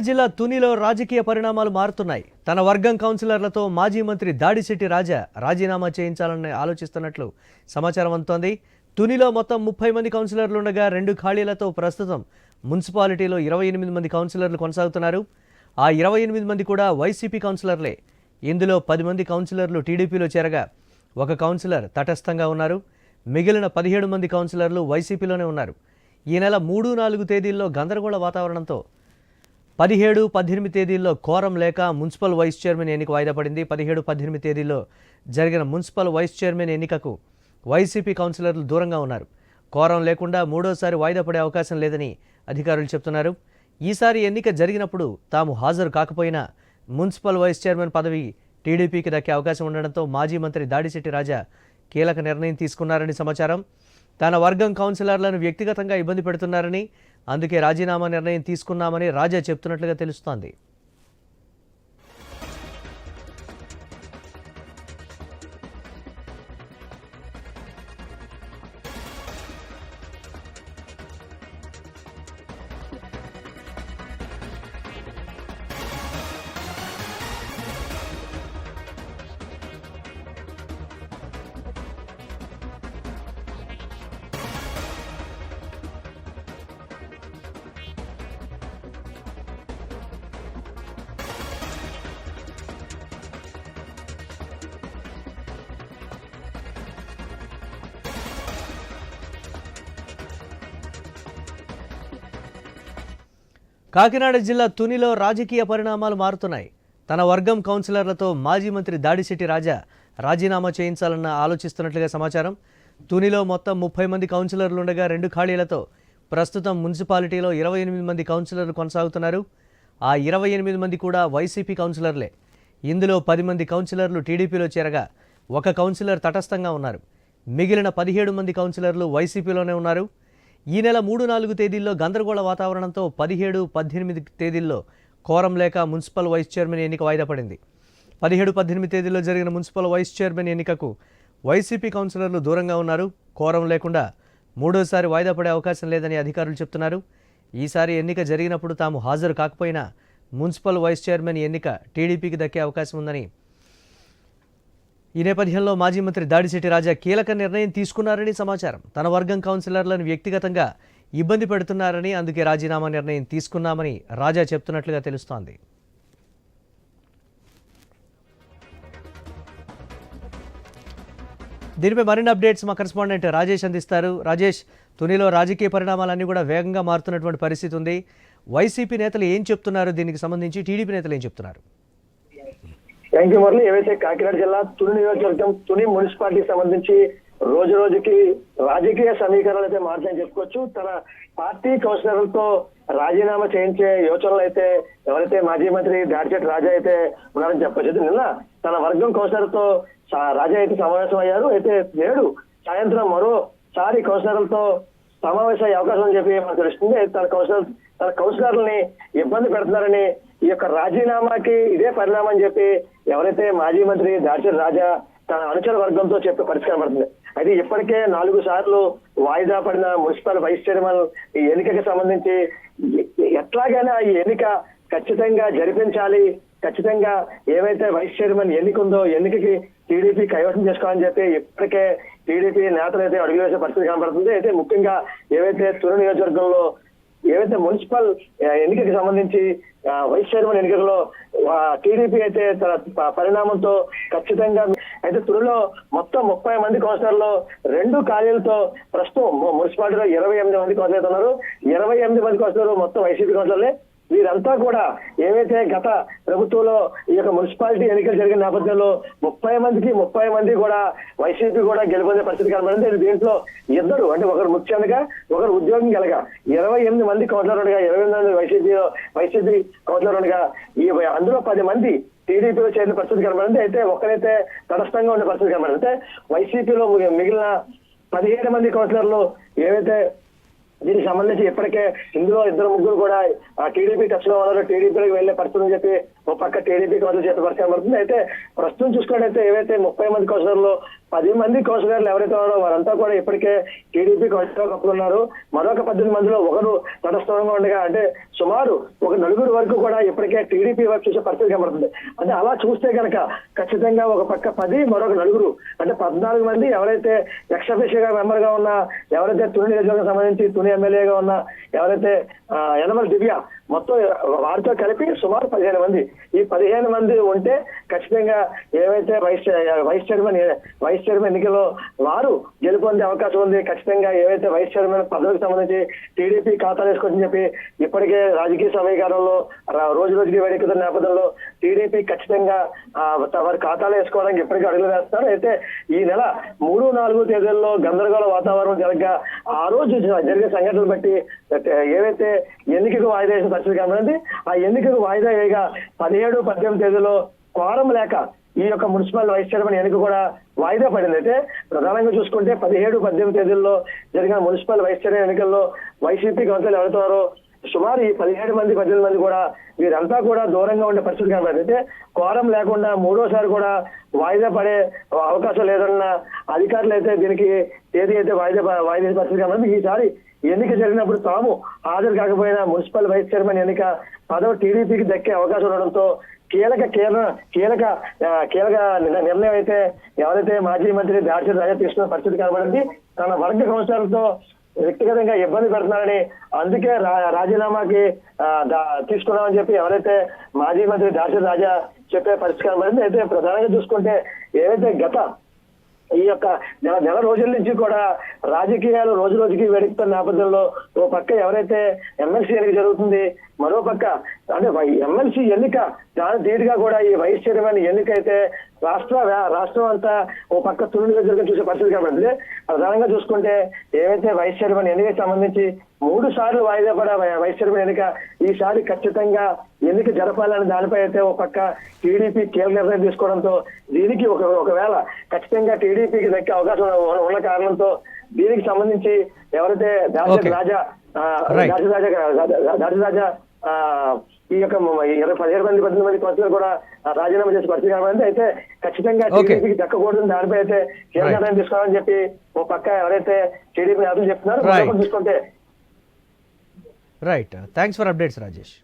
జిల్లా తునిలో రాజకీయ పరిణామాలు మారుతున్నాయి. తన వర్గం కౌన్సిలర్లతో మాజీ మంత్రి దాడిశెట్టి రాజా రాజీనామా చేయించాలని ఆలోచిస్తున్నట్లు సమాచారం అందుతోంది. తునిలో మొత్తం ముప్పై మంది కౌన్సిలర్లు ఉండగా రెండు ఖాళీలతో ప్రస్తుతం మున్సిపాలిటీలో ఇరవై ఎనిమిది మంది కౌన్సిలర్లు కొనసాగుతున్నారు. ఆ ఇరవై ఎనిమిది మంది కూడా వైసీపీ కౌన్సిలర్లే. ఇందులో పది మంది కౌన్సిలర్లు టీడీపీలో చేరగా ఒక కౌన్సిలర్ తటస్థంగా ఉన్నారు. మిగిలిన పదిహేడు మంది కౌన్సిలర్లు వైసీపీలోనే ఉన్నారు. ఈ నెల మూడు నాలుగు తేదీల్లో గందరగోళ వాతావరణంతో పదిహేడు పద్దెనిమిది తేదీల్లో కోరం లేక మున్సిపల్ వైస్ చైర్మన్ ఎన్నిక వాయిదా పడింది. పదిహేడు పద్దెనిమిది తేదీల్లో జరిగిన మున్సిపల్ వైస్ చైర్మన్ ఎన్నికకు వైసీపీ కౌన్సిలర్లు దూరంగా ఉన్నారు. కోరం లేకుండా మూడోసారి వాయిదా పడే అవకాశం లేదని అధికారులు చెప్తున్నారు. ఈసారి ఎన్నిక జరిగినప్పుడు తాము హాజరు కాకపోయినా మున్సిపల్ వైస్ చైర్మన్ పదవి టీడీపీకి దక్కే అవకాశం ఉండడంతో మాజీ మంత్రి దాడిశెట్టి రాజా కీలక నిర్ణయం తీసుకున్నారని సమాచారం. తన వర్గం కౌన్సిలర్లను వ్యక్తిగతంగా ఇబ్బంది పెడుతున్నారని అందుకే రాజీనామా నిర్ణయం తీసుకున్నామని రాజా చెప్తున్నట్లుగా తెలుస్తోంది. కాకినాడ జిల్లా తునిలో రాజకీయ పరిణామాలు మారుతున్నాయి. తన వర్గం కౌన్సిలర్లతో మాజీ మంత్రి దాడిశెట్టి రాజా రాజీనామా చేయించాలన్న ఆలోచిస్తున్నట్లుగా సమాచారం. తునిలో మొత్తం ముప్పై మంది కౌన్సిలర్లు ఉండగా రెండు ఖాళీలతో ప్రస్తుతం మున్సిపాలిటీలో ఇరవై ఎనిమిది మంది కౌన్సిలర్లు కొనసాగుతున్నారు. ఆ ఇరవై ఎనిమిది మంది కూడా వైసీపీ కౌన్సిలర్లే. ఇందులో పది మంది కౌన్సిలర్లు టీడీపీలో చేరగా ఒక కౌన్సిలర్ తటస్థంగా ఉన్నారు. మిగిలిన పదిహేడు మంది కౌన్సిలర్లు వైసీపీలోనే ఉన్నారు. ఈ నెల మూడు నాలుగు తేదీల్లో గందరగోళ వాతావరణంతో పదిహేడు పద్దెనిమిది తేదీల్లో కోరం లేక మున్సిపల్ వైస్ చైర్మన్ ఎన్నిక వాయిదా పడింది. పదిహేడు పద్దెనిమిది తేదీల్లో జరిగిన మున్సిపల్ వైస్ చైర్మన్ ఎన్నికకు వైసీపీ కౌన్సిలర్లు దూరంగా ఉన్నారు. కోరం లేకుండా మూడోసారి వాయిదా పడే అవకాశం లేదని అధికారులు చెప్తున్నారు. ఈసారి ఎన్నిక జరిగినప్పుడు తాము హాజరు కాకపోయినా మున్సిపల్ వైస్ చైర్మన్ ఎన్నిక టీడీపీకి దక్కే అవకాశం ఉందని ఈ నేపథ్యంలో మాజీ మంత్రి దాడిశెట్టి రాజా కీలక నిర్ణయం తీసుకున్నారని సమాచారం. తన వర్గం కౌన్సిలర్లను వ్యక్తిగతంగా ఇబ్బంది పెడుతున్నారని అందుకే రాజీనామా నిర్ణయం తీసుకున్నామని రాజా చెప్తున్నట్లుగా తెలుస్తోంది. దీనిపై మరిన్ని అప్డేట్స్ మా కరెస్పాండెంట్ రాజేష్ అందిస్తారు. రాజేష్ తునిలో రాజకీయ పరిణామాలన్నీ కూడా వేగంగా మారుతున్నటువంటి పరిస్థితి ఉంది. వైసీపీ నేతలు ఏం చెప్తున్నారు? దీనికి సంబంధించి టీడీపీ నేతలు ఏం చెప్తున్నారు? Thank you Murali. ఏవైతే కాకినాడ జిల్లా తుని నియోజకవర్గం తుని మున్సిపాలిటీకి సంబంధించి రోజు రోజుకి రాజకీయ సమీకరణలు అయితే మారుతాయని చెప్పుకోవచ్చు. తన పార్టీ కౌన్సిలర్లతో రాజీనామా చేయించే యోచనలు అయితే ఎవరైతే మాజీ మంత్రి దాడిచెట్టి రాజా అయితే ఉన్నారని చెప్పొచ్చు. నిన్న తన వర్గం కౌన్సిలర్తో రాజా అయితే సమావేశం అయ్యారు. అయితే నేడు సాయంత్రం మరోసారి కౌన్సిలర్లతో సమావేశం అయ్యే అవకాశం అని చెప్పి మనకు తెలుస్తుంది. అయితే తన కౌన్సిలర్ తన కౌన్సిలర్లని ఇబ్బంది పెడుతున్నారని ఈ యొక్క రాజీనామాకి ఇదే పరిణామం చెప్పి ఎవరైతే మాజీ మంత్రి దాడిచెట్టి రాజా తన అనుచర వర్గంతో చెప్పే పరిస్థితి కనబడుతుంది. అయితే ఇప్పటికే నాలుగు సార్లు వాయిదా పడిన మున్సిపల్ వైస్ చైర్మన్ ఈ ఎన్నికకి సంబంధించి ఎట్లాగైనా ఈ ఎన్నిక ఖచ్చితంగా జరిపించాలి. ఖచ్చితంగా ఏవైతే వైస్ చైర్మన్ ఎన్నిక ఉందో ఎన్నికకి టీడీపీ కైవసం చేసుకోవాలని చెప్పి ఇప్పటికే టీడీపీ నేతలు అయితే అడుగు వేసే పరిస్థితి కనబడుతుంది. అయితే ముఖ్యంగా ఏవైతే తుని నియోజకవర్గంలో ఏవైతే మున్సిపల్ ఎన్నికకి సంబంధించి వైస్ చైర్మన్ ఎన్నికల్లో టీడీపీ అయితే తన పరిణామంతో ఖచ్చితంగా అయితే తుడిలో మొత్తం ముప్పై మంది కౌన్సిలర్లు రెండు ఖాళీలతో ప్రస్తుతం మున్సిపాలిటీలో ఇరవై ఎనిమిది మంది కౌన్సిలర్లు ఉన్నారు. ఇరవై ఎనిమిది మంది కౌన్సిలర్లు మొత్తం వైసీపీ కౌన్సిలర్లే. వీరంతా కూడా ఏవైతే గత ప్రభుత్వంలో ఈ యొక్క మున్సిపాలిటీ ఎన్నికలు జరిగిన నేపథ్యంలో ముప్పై మందికి ముప్పై మంది కూడా వైసీపీ కూడా గెలుపొందే పరిస్థితి కనబడింది. దీంట్లో ఇద్దరు అంటే ఒకరు ముఖ్యంగా ఒకరు ఉద్యోగం కలగా ఇరవై ఎనిమిది మంది కౌన్సిలర్ ఇరవై ఎనిమిది మంది వైసీపీలో వైసీపీ కౌన్సిలర్ ఈ అందులో పది మంది టీడీపీలో చేరిన పరిస్థితి కనబడింది. అయితే ఒకరైతే తటస్థంగా ఉండే పరిస్థితి కనబడింది. అంటే వైసీపీలో మిగిలిన పదిహేడు మంది కౌన్సిలర్లు ఏవైతే దీనికి సంబంధించి ఇప్పటికే ఇందులో ఇద్దరు ముగ్గురు కూడా టీడీపీ టచ్లో ఉన్నారు. టీడీపీలోకి వెళ్ళే పరిస్థితి అని చెప్పి ఒక పక్క టీడీపీ కౌన్సిల్ చేత పరిస్థితి పడుతుంది అయితే ప్రస్తుతం చూసుకున్నట్టయితే ఏవైతే ముప్పై మంది కౌన్సిలర్లు పది మంది కౌన్సిలర్లు ఎవరైతే ఉన్నారో వారంతా కూడా ఇప్పటికే టీడీపీ కౌన్సిలర్ ఉన్నారు మరొక పద్దెనిమిది మందిలో ఒకరు తటస్థంగా ఉండగా అంటే సుమారు ఒక నలుగురు వరకు కూడా ఇప్పటికే టీడీపీ వైపు చూసే పరిస్థితి కనబడుతుంది. అంటే అలా చూస్తే కనుక ఖచ్చితంగా ఒక పక్క పది మరొక నలుగురు అంటే పద్నాలుగు మంది ఎవరైతే ఎక్సఫిషియల్ మెంబర్గా ఉన్నా ఎవరైతే తుని నియోజకవర్గం సంబంధించి తుని ఎమ్మెల్యేగా ఉన్నా ఎవరైతే యనమల దివ్య మొత్తం వారితో కలిపి సుమారు పదిహేను మంది. ఈ పదిహేను మంది ఉంటే ఖచ్చితంగా ఏవైతే vice vice chairman vice chairman ఎన్నికల్లో వారు గెలుపొందే అవకాశం ఉంది. ఖచ్చితంగా ఏవైతే వైస్ చైర్మన్ పదవికి సంబంధించి టీడీపీ ఖాతాలు వేసుకొని చెప్పి ఇప్పటికే రాజకీయ సమీకరణలో రోజు రోజుకి వేడెక్కుతున్న నేపథ్యంలో టీడీపీ ఖచ్చితంగా వారి ఖాతాలు వేసుకోవడానికి ఇప్పటికీ అడుగులు వేస్తారు అయితే ఈ నెల మూడు నాలుగు తేదీల్లో గందరగోళ వాతావరణం జరగగా ఆ రోజు జరిగే సంఘటనలు బట్టి ఏవైతే ఎన్నికకు వాయిదా వేసిన పరిస్థితి కనబడింది ఆ ఎన్నికకు వాయిదా వేయగా పదిహేడు పద్దెనిమిది తేదీలో కోరం లేక ఈ యొక్క మున్సిపల్ వైస్ చైర్మన్ ఎన్నిక కూడా వాయిదా పడింది. అయితే ప్రధానంగా చూసుకుంటే పదిహేడు పద్దెనిమిది తేదీల్లో జరిగిన మున్సిపల్ వైస్ చైర్మన్ ఎన్నికల్లో వైసీపీ కౌన్సిల్ ఎవరుతారో సుమారు ఈ పదిహేడు మంది పద్దెనిమిది మంది కూడా వీరంతా కూడా దూరంగా ఉండే పరిస్థితి కనబడింది. అయితే కోరం లేకుండా మూడోసారి కూడా వాయిదా పడే అవకాశం లేదన్న అధికారులు అయితే దీనికి తేదీ అయితే వాయిదా వాయిదా పరిస్థితి కనబడింది. ఈసారి ఎన్నిక జరిగినప్పుడు తాము హాజరు కాకపోయినా మున్సిపల్ వైస్ చైర్మన్ ఎన్నిక పదవి టీడీపీకి దక్కే అవకాశం ఉండడంతో కీలక కీలక కీలక కీలక నిర్ణయం అయితే ఎవరైతే మాజీ మంత్రి దాడిచి రాజా తీసుకున్న పరిస్థితి కనబడింది తన వర్గ సంవత్సరాలతో వ్యక్తిగతంగా ఇబ్బంది పెడుతున్నారని అందుకే రా- రాజీనామాకి తీసుకున్నామని చెప్పి ఎవరైతే మాజీ మంత్రి దాడిచి రాజా చెప్పే పరిస్థితి కనబడింది అయితే ప్రధానంగా చూసుకుంటే ఏదైతే గత ఈ యొక్క నెల నెల రోజుల నుంచి కూడా రాజకీయాలు రోజు రోజుకి వేడెక్కుతున్న నేపథ్యంలో ఓ పక్క ఎవరైతే ఎమ్మెల్సీ ఎన్నిక జరుగుతుంది మరో పక్క అంటే ఎమ్మెల్సీ ఎన్నిక దాని ధీటుగా కూడా ఈ వైస్ చైర్మన్ ఎన్నిక అయితే రాష్ట్ర రాష్ట్రం అంతా ఓ పక్క తుణులుగా జరిగిన చూసే పరిస్థితి కాబట్టి ప్రధానంగా చూసుకుంటే ఏవైతే వైస్ చైర్మన్ ఎన్నికకి సంబంధించి మూడు సార్లు వాయిదా పడ వైస్ చైర్మన్ ఎన్నిక ఈసారి ఖచ్చితంగా ఎన్నిక జరపాలని దానిపై అయితే ఒక పక్క టీడీపీ కీలక నిర్ణయం తీసుకోవడంతో దీనికి ఒక ఒకవేళ ఖచ్చితంగా టీడీపీకి దక్కే అవకాశం ఉన్న- కారణంతో దీనికి సంబంధించి ఎవరైతే Okay. రాజా రాజా ఈ యొక్క ఇరవై పదిహేడు మంది పద్దెనిమిది మంది కౌన్సిలర్ కూడా రాజీనామా చేసి పరిస్థితి కాబట్టి అయితే ఖచ్చితంగా. టీడీపీకి దక్కకూడదు దానిపై అయితే. నిర్ణయం తీసుకోవాలని చెప్పి ఓ పక్క ఎవరైతే టీడీపీ నేతలు చెప్తున్నారో చూసుకుంటే right thanks for updates Rajesh